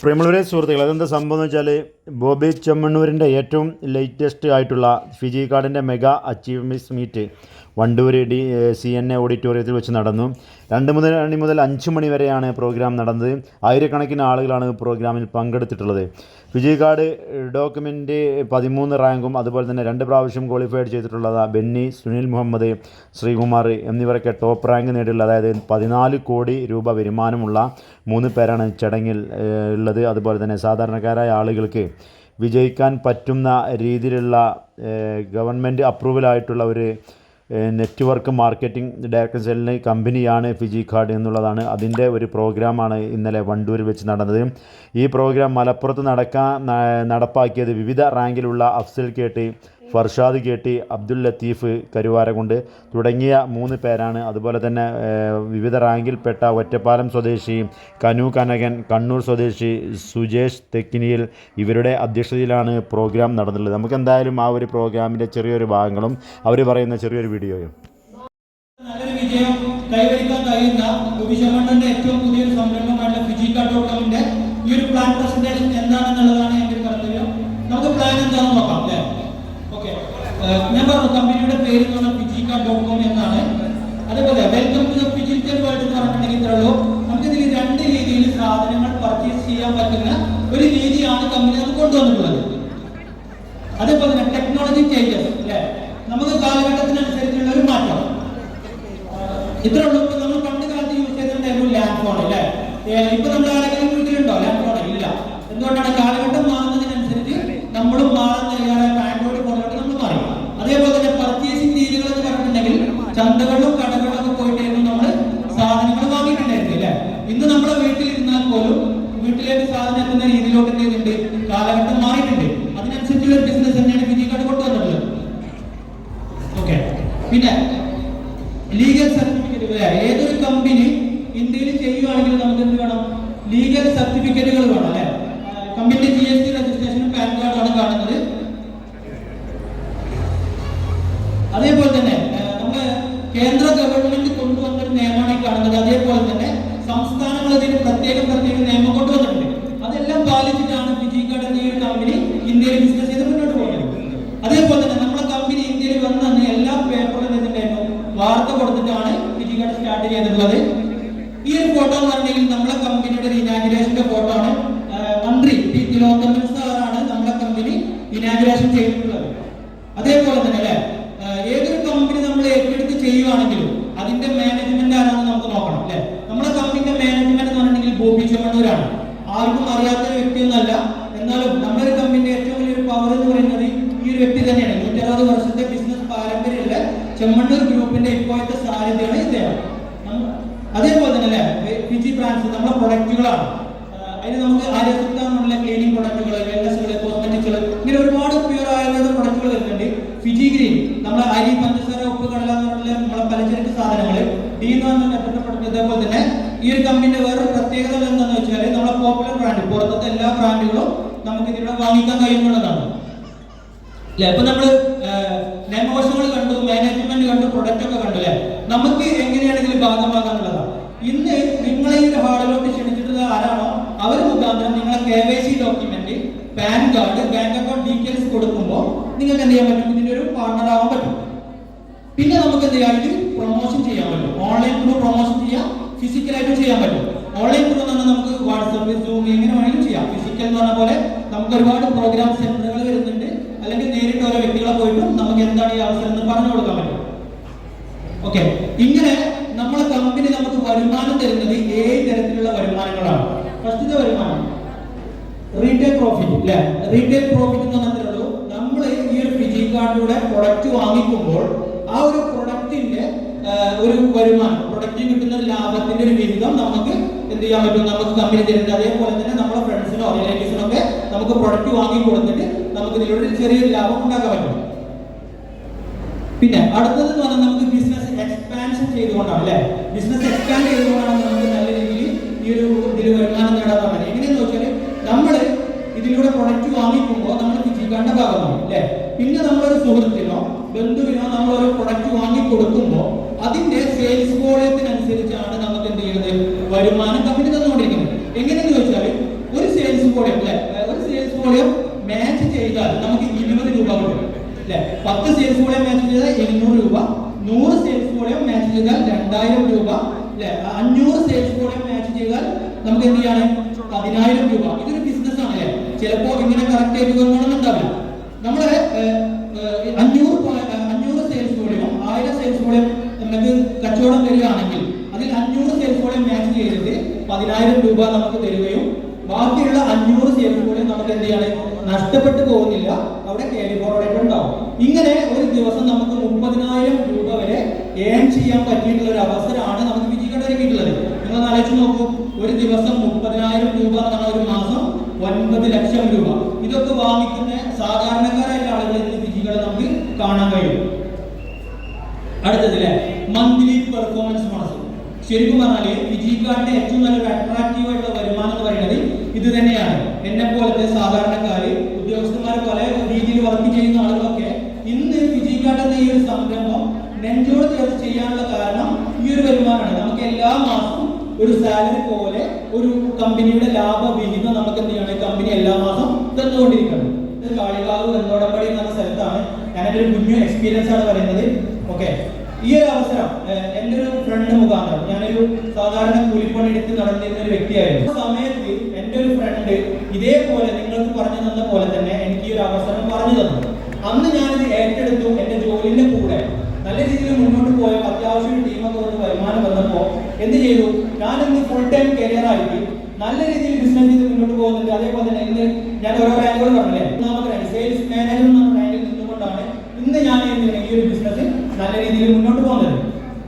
പ്രിയമുള്ളവരെ സുഹൃത്തുക്കൾ അതെന്താ സംഭവം എന്ന് വെച്ചാൽ ബോബി ചെമ്മണ്ണൂരിന്റെ ഏറ്റവും ലേറ്റസ്റ്റ് ആയിട്ടുള്ള ഫിജി കാർഡിന്റെ mega achievements meet Wandoor D C N A ഓഡിറ്റോറിയത്തിൽ വെച്ച് നടന്നു. രണ്ട് മുതൽ മണി മുതൽ അഞ്ച് മണി വരെയാണ് പ്രോഗ്രാം നടന്നത്. ആയിരക്കണക്കിന് ആളുകളാണ് പ്രോഗ്രാമിൽ പങ്കെടുത്തിട്ടുള്ളത്. കാർഡ് ഡോക്യുമെന്റ് പതിമൂന്ന് റാങ്കും അതുപോലെ തന്നെ രണ്ട് പ്രാവശ്യം ക്വാളിഫൈഡ് ചെയ്തിട്ടുള്ളത് ബെന്നി സുനിൽ മുഹമ്മദ് ശ്രീകുമാർ എന്നിവരൊക്കെ ടോപ്പ് റാങ്ക് നേടിയുള്ള അതായത് പതിനാല് കോടി രൂപ വരുമാനമുള്ള മൂന്ന് പേരാണ് ചടങ്ങിൽ ഉള്ളത്. അതുപോലെ തന്നെ സാധാരണക്കാരായ ആളുകൾക്ക് വിജയിക്കാൻ പറ്റുന്ന രീതിയിലുള്ള ഗവൺമെന്റ് അപ്രൂവലായിട്ടുള്ള ഒരു നെറ്റ്വർക്ക് മാർക്കറ്റിംഗ് ഡയറക്ടർ സെല്ലിന് കമ്പനിയാണ് ഫിജി കാർഡ് എന്നുള്ളതാണ് അതിന്റെ ഒരു പ്രോഗ്രാമാണ് ഇന്നലെ വണ്ടൂരിൽ വെച്ച് നടന്നത്. ഈ പ്രോഗ്രാം മലപ്പുറത്ത് നടക്കാൻ നടപ്പാക്കിയത് വിവിധ റാങ്കിലുള്ള അഫ്സൽ കേട്ടി ഫർഷാദ് കെ ടി അബ്ദുൽ ലത്തീഫ് കരുവാരകുണ്ട് തുടങ്ങിയ മൂന്ന് പേരാണ്. അതുപോലെ തന്നെ വിവിധ റാങ്കിൽപ്പെട്ട ഒറ്റപ്പാലം സ്വദേശി കനു കനകൻ കണ്ണൂർ സ്വദേശി സുജേഷ് തെക്കിനിയിൽ ഇവരുടെ അധ്യക്ഷതയിലാണ് പ്രോഗ്രാം നടന്നുള്ളത് നമുക്ക് എന്തായാലും ആ ഒരു പ്രോഗ്രാമിന്റെ ചെറിയൊരു ഭാഗങ്ങളും അവർ പറയുന്ന ചെറിയൊരു വീഡിയോയും. നല്ലൊരു വിജയം കൈവരിക്കാൻ കഴിയുന്ന ഇത്ര ഉള്ളൂ. ഇപ്പൊ നമ്മൾ പണ്ട് കാലത്ത് യൂസ് ചെയ്തിട്ടുണ്ടായിരുന്നു ഫോൺ അല്ലേ? ഇപ്പൊ നമ്മൾ ആരെങ്കിലും വീട്ടിലുണ്ടോ? ലാൻഡ് ഫോൺ ഇല്ല. എന്തുകൊണ്ടാണ് കാലഘട്ടം മാറുന്നതിനനുസരിച്ച് നമ്മളും മാറാൻ തയ്യാറായ ആൻഡ്രോയിഡ് ഫോണിലോട്ട് നമ്മൾ മാറി അതേപോലെ തന്നെ പർച്ചേസിംഗ് രീതികൾ എന്ന് പറഞ്ഞിട്ടുണ്ടെങ്കിൽ ചന്തകളിലും കടകളിലൊക്കെ പോയിട്ടായിരുന്നു നമ്മൾ സാധനങ്ങൾ വാങ്ങിയിട്ടുണ്ടായിരുന്നു അല്ലേ ഇന്ന് നമ്മുടെ വീട്ടിലിരുന്നാൽ പോലും വീട്ടിലേക്ക് സാധനം എത്തുന്ന രീതിയിലോട്ട് എന്ത് ചെയ്തിട്ടുണ്ട് കാലഘട്ടം മാറിയിട്ടുണ്ട് അതിനനുസരിച്ചുള്ള ഒരു ബിസിനസ് തന്നെയാണ് ഫിജിക്കാട് കൊണ്ടുവന്നിട്ടുള്ളത് ഓക്കെ പിന്നെ ലീഗൽ സർട്ടിഫിക്കറ്റ് ഏതൊരു കമ്പനി ഇന്ത്യയിൽ ചെയ്യുവാണെങ്കിൽ നമുക്ക് എന്ത് വേണം ലീഗൽ സർട്ടിഫിക്കറ്റുകൾ വേണം അല്ലെ കമ്പനി ജി എസ് ടി രജിസ്ട്രേഷനും പാൻ കാർഡാണ് കാണുന്നത്. അതേപോലെ തന്നെ നമ്മുടെ കേന്ദ്ര ഗവൺമെന്റ് കൊണ്ടുവന്ന ഒരു നിയമമാണ് ഈ കാണുന്നത്. അതേപോലെ തന്നെ സംസ്ഥാനങ്ങൾ ഇതിന് പ്രത്യേകം പ്രത്യേക നിയമം കൊണ്ടുവന്നിട്ടുണ്ട്. അതെല്ലാം പാലിച്ചിട്ടാണ് ഫിജി കാർഡ് എന്ന കമ്പനി ഇന്ത്യയിൽ ബിസിനസ് ചെയ്ത് മുന്നോട്ട് പോകുന്നത്. അതേപോലെ തന്നെ നമ്മുടെ കമ്പനി ഇന്ത്യയിൽ വന്ന എല്ലാ പേപ്പറിലും എന്തുണ്ടായിരുന്നു വാർത്ത കൊടുത്തിട്ടാണ് ഫിജി കാർഡ് സ്റ്റാർട്ട് ചെയ്തിട്ടുള്ളത്. ഈ ഒരു ഫോട്ടോ എന്ന് പറഞ്ഞെങ്കിൽ നമ്മുടെ കമ്പനിയുടെ ഇനാഗുറേഷന്റെ ഫോട്ടോ ആണ്. ടി സാറാണ് നമ്മുടെ കമ്പനി ഇനാഗുറേഷൻ ചെയ്തിട്ടുള്ളത്. അതേപോലെ തന്നെ അല്ലെ? ഏതൊരു കമ്പനി നമ്മൾ ഏറ്റെടുത്ത് ചെയ്യുവാണെങ്കിലും അതിന്റെ മാനേജ്മെന്റ് ആണെന്ന് നമുക്ക് നോക്കണം അല്ലെ? നമ്മുടെ കമ്പനിയുടെ മാനേജ്മെന്റ് എന്ന് പറഞ്ഞിട്ടുണ്ടെങ്കിൽ ബോബി ചെമ്മണ്ണൂരാണ് ആർക്കും അറിയാത്ത വ്യക്തിയൊന്നല്ല എന്നാലും നമ്മുടെ ഒരു കമ്പനിയുടെ ഏറ്റവും വലിയൊരു പവർ എന്ന് പറയുന്നത് ഈ ഒരു വ്യക്തി തന്നെയാണ്. നൂറ്ററുപത് വർഷത്തെ ബിസിനസ് പാരമ്പര്യമുള്ള ചെമ്മണ്ണൂർ ഗ്രൂപ്പിന്റെ ഇപ്പോഴത്തെ സാന്നിധ്യമാണ് ഇദ്ദേഹം. അതേപോലെ തന്നെ അല്ലെ? ഫിജി ബ്രാൻഡ്സ് നമ്മുടെ പ്രൊഡക്റ്റുകളാണ് അതിന് നമുക്ക് ആരോഗ്യത്തിനുള്ള ക്ലീനിങ് പ്രൊഡക്റ്റുകൾ വെൽനസുകൾ കോസ്മെറ്റിക്സുകൾ ഇങ്ങനെ ഒരുപാട് പ്യുർ ആയുർവേദ പ്രൊഡക്റ്റുകൾ വരുന്നുണ്ട്. ഫിജി ഗ്രീൻ നമ്മളെ അരി പഞ്ചസാര ഉപ്പ് കടല എന്ന് നമ്മളെ പലചരക്ക് സാധനങ്ങൾ ഡി എന്ന് പറഞ്ഞ പ്രൊഡക്റ്റ് ഇതേപോലെ തന്നെ ഈ ഒരു കമ്പനിയുടെ വേറൊരു പ്രത്യേകത എന്താണെന്ന് വെച്ചാൽ നമ്മളെ പോപ്പുലർ ബ്രാൻഡ് പുറത്തത്തെ എല്ലാ ബ്രാൻഡുകളും നമുക്ക് ഇതിലൂടെ വാങ്ങിക്കാൻ കഴിയുന്നുള്ളതാണ്. അല്ലെ? അപ്പൊ നമ്മൾ നെമോഷനുകൾ കണ്ടു മാനേജ്മെന്റ് കണ്ടു പ്രൊഡക്റ്റ് ഒക്കെ കണ്ടു അല്ലെ? നമുക്ക് എങ്ങനെയാണ് ഇതിൽ ഭാഗമാകാനുള്ളതാണ്. ഇന്ന് നിങ്ങളെ ഈ ഒരു ഹാളിലോട്ട് ക്ഷണിച്ചിട്ടുള്ള ആരാണോ? അവർ മുഖാന്തരം നിങ്ങളെ K Y C document PAN card bank account details കൊടുക്കുമ്പോൾ നിങ്ങൾക്ക് എന്ത് ചെയ്യാൻ പറ്റും? ഇതിന്റെ ഒരു പാർട്ണർ ആവാൻ പറ്റും. പിന്നെ നമുക്ക് എന്ത് ചെയ്യാം? ഇത് പ്രൊമോഷൻ ചെയ്യാൻ പറ്റും. ഓൺലൈൻ ത്രൂ പ്രൊമോഷൻ ചെയ്യാം. ഫിസിക്കലായിട്ടും ചെയ്യാൻ പറ്റും. ഓൺലൈൻ ത്രൂ തന്നെ നമുക്ക് വാട്സപ്പ് സൂം എങ്ങനെ വേണമെങ്കിലും ചെയ്യാം. ഫിസിക്കൽ എന്ന് പറഞ്ഞ പോലെ നമുക്ക് ഒരുപാട് പ്രോഗ്രാം സെന്ററുകൾ വരുന്നുണ്ട്. അല്ലെങ്കിൽ നേരിട്ട് ഓരോ വ്യക്തികളെ പോയിട്ടും നമുക്ക് എന്താണ് ഈ അവസരം എന്ന് പറഞ്ഞു കൊടുക്കാൻ പറ്റും. ഓക്കെ ഇങ്ങനെ നമ്മളെ കമ്പനി നമുക്ക് വരുമാനം തരുന്നത് തരത്തിലുള്ള ഫസ്റ്റത്തെ വരുമാനം റീറ്റെയിൽ പ്രോഫിറ്റ് അല്ലെ റീറ്റെയിൽ പ്രോഫിറ്റ് എന്ന് പറഞ്ഞാൽ നമ്മൾ ഈ ഒരു ഫിജി കാർഡിലൂടെ പ്രൊഡക്റ്റ് വാങ്ങിക്കുമ്പോൾ ആ ഒരു പ്രൊഡക്റ്റിന്റെ ഒരു വരുമാനം പ്രൊഡക്റ്റിന് കിട്ടുന്ന ലാഭത്തിന്റെ ഒരു വിഹിതം നമുക്ക് എന്ത് ചെയ്യാൻ പറ്റും? നമുക്ക് കമ്പനി തരുന്നത് അതേപോലെ തന്നെ നമ്മുടെ ഫ്രണ്ട്സിനോ റിലേറ്റീവ്സിനോ ഒക്കെ നമുക്ക് പ്രൊഡക്റ്റ് വാങ്ങി കൊടുത്തിട്ട് നമുക്ക് ഇതിലൂടെ ചെറിയൊരു ലാഭം ഉണ്ടാക്കാൻ പറ്റും. പിന്നെ അടുത്തത് എന്ന് പറഞ്ഞാൽ നമുക്ക് ബിസിനസ് എക്സ്പാൻഷൻ ചെയ്തുകൊണ്ടാണ് അല്ലെ? ബിസിനസ് എക്സ്പാൻഡ് ചെയ്തുകൊണ്ടാണ് നമുക്ക് നല്ല രീതിയിൽ ഈ ഒരു ഇതിൽ വരുമാനം വാങ്ങിക്കാനുള്ള ഭാഗമാണ് അല്ലേ? പിന്നെ നമ്മളൊരു സുഹൃത്തിനോ ബന്ധുവിനോ നമ്മൾ ഒരു പ്രൊഡക്റ്റ് വാങ്ങി കൊടുക്കുമ്പോൾ അതിന്റെ സെയിൽസ് വോളിയത്തിനനുസരിച്ചാണ് നമുക്ക് എന്ത് ചെയ്യുന്നത്? വരുമാനം കമ്പനി തന്നുകൊണ്ടിരിക്കുന്നത്. എങ്ങനെയെന്ന് ചോദിച്ചാൽ ഒരു സെയിൽസ് വോളിയം അല്ലെ? ഒരു സെയിൽസ് വോളിയം മാച്ച് ചെയ്താൽ നമുക്ക് ഇരുപത് രൂപ കൊടുക്കും അല്ലെ? പത്ത് സെയിൽസ് വോളിയം മാച്ച് ചെയ്താൽ ഇരുന്നൂറ് രൂപ. നൂറ് സെയിൽസ് വോളിയം മാച്ച് ചെയ്താൽ രണ്ടായിരം രൂപ. അല്ലെ? അഞ്ഞൂറ് സെയിൽസ് വോളിയം മാച്ച് ചെയ്താൽ നമുക്ക് എന്ത് ചെയ്യാണ്? പതിനായിരം രൂപ. ഇതൊരു ബിസിനസ് ആണ് അല്ലേ? ചിലപ്പോ ഇങ്ങനെ കറക്റ്റ് ആയിട്ട് കൊണ്ടുണ്ടാവില്ല നമ്മൾ അഞ്ഞൂറ് അഞ്ഞൂറ് സെയിൽസ് വോളിയം ആയിരം സെയിൽസ് വോളിയം നമുക്ക് കച്ചവടം വരികയാണെങ്കിൽ അതിൽ അഞ്ഞൂറ് സെയിൽസ് വോളിയം മാച്ച് ചെയ്തിട്ട് പതിനായിരം രൂപ നമുക്ക് തരികയും ബാക്കിയുള്ള അഞ്ഞൂറ് സെയിൽസ് വോളിയം നമുക്ക് എന്ത് ചെയ്യണം? നഷ്ടപ്പെട്ടു പോകുന്നില്ല. അവിടെ ക്യാരി ഫോർവേഡ് ഉണ്ടാവും. ഇങ്ങനെ ഒരു ദിവസം നമുക്ക് മുപ്പതിനായിരം രൂപ വരെ ഏൺ ചെയ്യാൻ പറ്റിയിട്ടുള്ള ഒരു അവസരമാണ് നമുക്ക് വിജയിക്കേണ്ടത് നിങ്ങൾ ആലോചിച്ച് നോക്കൂ. ഒരു ദിവസം മുപ്പതിനായിരം രൂപ എന്നുള്ള ഒരു മാസം ഒൻപത് ലക്ഷം രൂപ. ഇതൊക്കെ വാങ്ങിക്കുന്ന സാധാരണക്കാരായ ആളുകൾ വിജയികളെ നമുക്ക് കാണാൻ കഴിയും. അടുത്തതിലെ മന്ത്ലി പെർഫോമൻസ് ബോണസ് ശരിക്കും പറഞ്ഞാൽ വിജയിക്കാരുടെ ഏറ്റവും നല്ലൊരു അട്രാക്റ്റീവ് ആയിട്ടുള്ള വരുമാനം എന്ന് പറയുന്നത് ഇത് തന്നെയാണ്. എന്നെ പോലത്തെ സാധാരണക്കാര് ഉദ്യോഗസ്ഥന്മാർ പല രീതിയിൽ വർക്ക് ചെയ്യുന്ന ആളുകളൊക്കെ ഇന്ന് വിജയിക്കാട്ട് എന്ന ഈ ഒരു സംരംഭം നെഞ്ചോട് ചേർത്ത് ചെയ്യാനുള്ള കാരണം ഈ ഒരു വരുമാനമാണ്. നമുക്ക് എല്ലാ മാസവും ഒരു സാലറി പോലെ ഒരു കമ്പനിയുടെ ലാഭവിഹിതം നമുക്ക് എന്ത് ചെയ്യണം കമ്പനി എല്ലാ മാസം തന്നുകൊണ്ടിരിക്കണം. ഇത് കാളികാവ് വെന്തോടമ്പടി എന്ന സ്ഥലത്താണ്. ഞാനൊരു ഒരു കുഞ്ഞു എക്സ്പീരിയൻസ് ആണ് പറയുന്നത്. ഓക്കെ ഈ ഒരു അവസരം എന്റെ ഒരു ഫ്രണ്ട് മുഖാന്തരം. ഞാനൊരു സാധാരണ കൂലിപ്പണി എടുത്ത് നടന്നിരുന്ന ഒരു വ്യക്തിയായിരുന്നു. ആ സമയത്ത് എന്റെ ഒരു ഫ്രണ്ട് ഇതേപോലെ നിങ്ങൾക്ക് പറഞ്ഞു തന്ന പോലെ തന്നെ എനിക്ക് ഈ ഒരു അവസരം പറഞ്ഞു തന്നു. അന്ന് ഞാനിത് ഏറ്റെടുത്തു എന്റെ ജോലിന്റെ കൂടെ. നല്ല രീതിയിൽ മുന്നോട്ട് പോയ അത്യാവശ്യം ടീമൊക്കെ വന്ന് വരുമാനം വന്നപ്പോൾ എന്ത് ചെയ്തു? ഞാൻ ഇന്ന് ഫുൾ ടൈം കരിയർ ആയിട്ട് നല്ല രീതിയിൽ ബിസിനസ് ചെയ്ത് മുന്നോട്ട് പോകുന്നുണ്ട്. അതേപോലെ തന്നെ ഇന്ന് ഞാൻ ഓരോ റാങ്കുകൾ പറഞ്ഞില്ലേ? ഒന്നാമത്തെ റാങ്ക് സെയിൽസ് മാനേജർ എന്ന റാങ്കിൽ നിന്നുകൊണ്ടാണ് ഇന്ന് ഞാൻ എന്ത് ചെയ്യണം? ഈ ഒരു ബിസിനസ് നല്ല രീതിയിൽ മുന്നോട്ട് പോകുന്നത്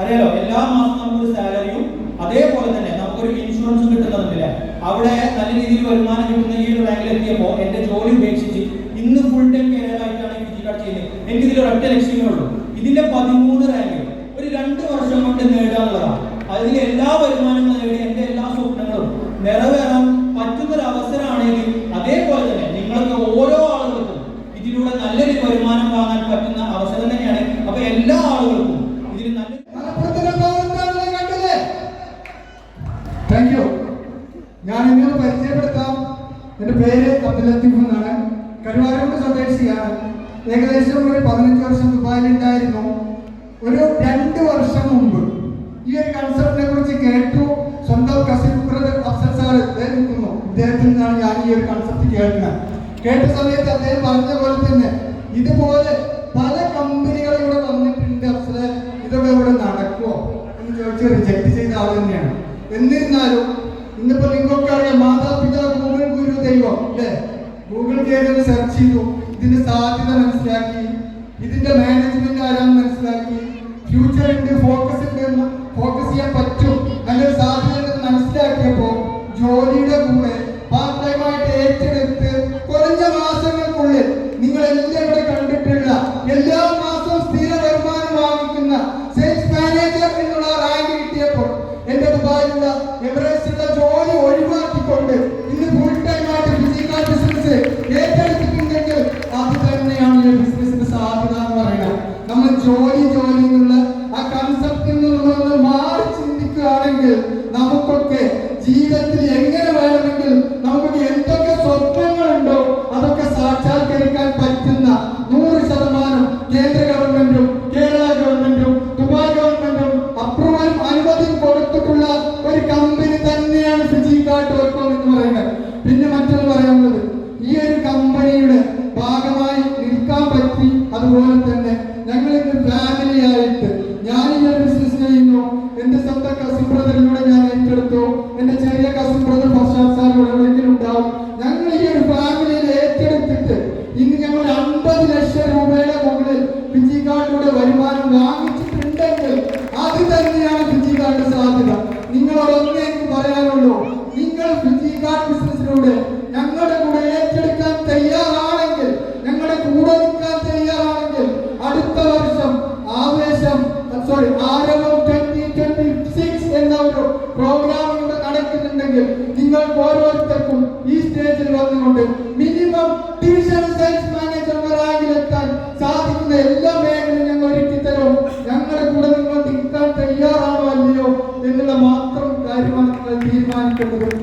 അറിയാലോ എല്ലാ മാസവും നമുക്കൊരു സാലറിയും അതേപോലെ തന്നെ നമുക്കൊരു ഇൻഷുറൻസും കിട്ടുന്നുണ്ടല്ലേ അവിടെ നല്ല രീതിയിൽ വരുമാനം കിട്ടുന്ന ഈ ഒരു റാങ്കിൽ എത്തിയപ്പോൾ എന്റെ ജോലി ഉപേക്ഷിച്ച് ഇന്ന് ഫുൾ ടൈം കരിയർ ആയിട്ടാണ് ഈ വിജി കാർഡ് ചെയ്യുന്നത് എനിക്ക് ഇതിൽ ഒരൊറ്റ ലക്ഷ്യമേ ഉള്ളൂ ഇതിന്റെ പതിമൂന്ന് റാങ്ക് ഒരു രണ്ട് വർഷം കൊണ്ട് നേടുക എന്നുള്ളതാണ് അതിൽ എല്ലാ വരുമാനങ്ങളും നേടി എന്റെ എല്ലാ സ്വപ്നങ്ങളും നിറവേറാൻ പറ്റുന്ന ഒരു അവസരമാണെങ്കിൽ അതേപോലെ തന്നെ നിങ്ങൾക്ക് ഓരോ ആളുകൾക്കും ഇതിലൂടെ നല്ലൊരു വരുമാനം വാങ്ങാൻ പറ്റുന്ന അവസരം തന്നെയാണ് അപ്പൊ എല്ലാ ആളുകൾക്കും ഇതിൽ നല്ല മലപ്പുറത്തിന്റെ പൗരന്മാരെ കണ്ടില്ലേ താങ്ക് യു ഞാൻ ഇന്നത് പരിചയപ്പെടുത്താം. എന്റെ പേര് അബ്ദുൽ ലത്തീഫ് എന്നാണ്. കരുവാരൂർ സ്വദേശിയാണ്. ഏകദേശം ഒരു പതിനഞ്ച് വർഷം ദുബായിൽ ഉണ്ടായിരുന്നു. ഒരു രണ്ട് വർഷം മുമ്പ് ഈ ഒരു കൺസെപ്റ്റിനെ കുറിച്ച് കേട്ടു. സ്വന്തം കസിൻ ബ്രദർ അഫ്സൽ സാർ നിൽക്കുന്നു. ഇദ്ദേഹത്തിൽ നിന്നാണ് ഞാൻ ഈ ഒരു കൺസെപ്റ്റ് കേൾക്കുന്നത് കേട്ട സമയത്ത് അദ്ദേഹം പറഞ്ഞ പോലെ തന്നെ ഇതുപോലെ പല കമ്പനികൾ ഇവിടെ വന്നിട്ടുണ്ട് അഫ്സലെ. ഇതൊക്കെ ഇവിടെ നടക്കുമോ എന്ന് ചോദിച്ച് റിജക്ട് ചെയ്ത ആൾ തന്നെയാണ്. എന്നിരുന്നാലും ഇന്നിപ്പോ നിങ്ങൾക്കൊക്കെ അറിയാം മാതാപിതാ ഗൂഗിൾ ഗുരു ദൈവം അല്ലേ? ഗൂഗിൾ കയറി സെർച്ച് ചെയ്തു. ഇതിന്റെ സാധ്യത മനസ്സിലാക്കി. ഇതിന്റെ മാനേജ്മെന്റ് ആരാന്ന് എന്റെ ദുബായിലുള്ള എവറേസ്റ്റുള്ള അതുപോലെ തന്നെ ഞങ്ങൾ ഫാമിലി ആയിട്ട് ഞാൻ ഈ ബിസിനസ് ചെയ്യുന്നു. എന്റെ സ്വന്തം കസിൻ ബ്രദറിലൂടെ ഞാൻ ഏറ്റെടുത്തു. എന്റെ ചെറിയ കസിൻ ബ്രദർ എവിടെയെങ്കിലും ഉണ്ടാവും ഞങ്ങൾ ഈ ഒരു ഫാമിലിയിൽ ഏറ്റെടുത്തിട്ട് ഇന്ന് ഞങ്ങൾ അമ്പത് ലക്ഷം രൂപയുടെ മുകളിൽ ഫിജിക്കാർഡിലൂടെ വരുമാനം വാങ്ങിച്ചിട്ടുണ്ടെങ്കിൽ അത് തന്നെയാണ് ഫിജിക്കാർഡ് സാധ്യത. നിങ്ങളോടൊന്നേ എനിക്ക് പറയാനുള്ളൂ. നിങ്ങൾ ഫിജിക്കാർഡ് ബിസിനസ്സിലൂടെ ഓരോരുത്തർക്കും ഈ സ്റ്റേജിൽ വന്നുകൊണ്ട് മിനിമം ഡിവിഷൻ സെയിൽസ് മാനേജർ റാങ്കിലെത്താൻ സാധിക്കുന്ന എല്ലാ മേഖലയും ഞങ്ങൾ ഒരുക്കി ഞങ്ങളുടെ കൂടെ നിങ്ങൾ നിൽക്കാൻ തയ്യാറാണോ അല്ലയോ എന്നുള്ള മാത്രം കാര്യമാണ് നിങ്ങൾ തീരുമാനിക്കേണ്ടത്.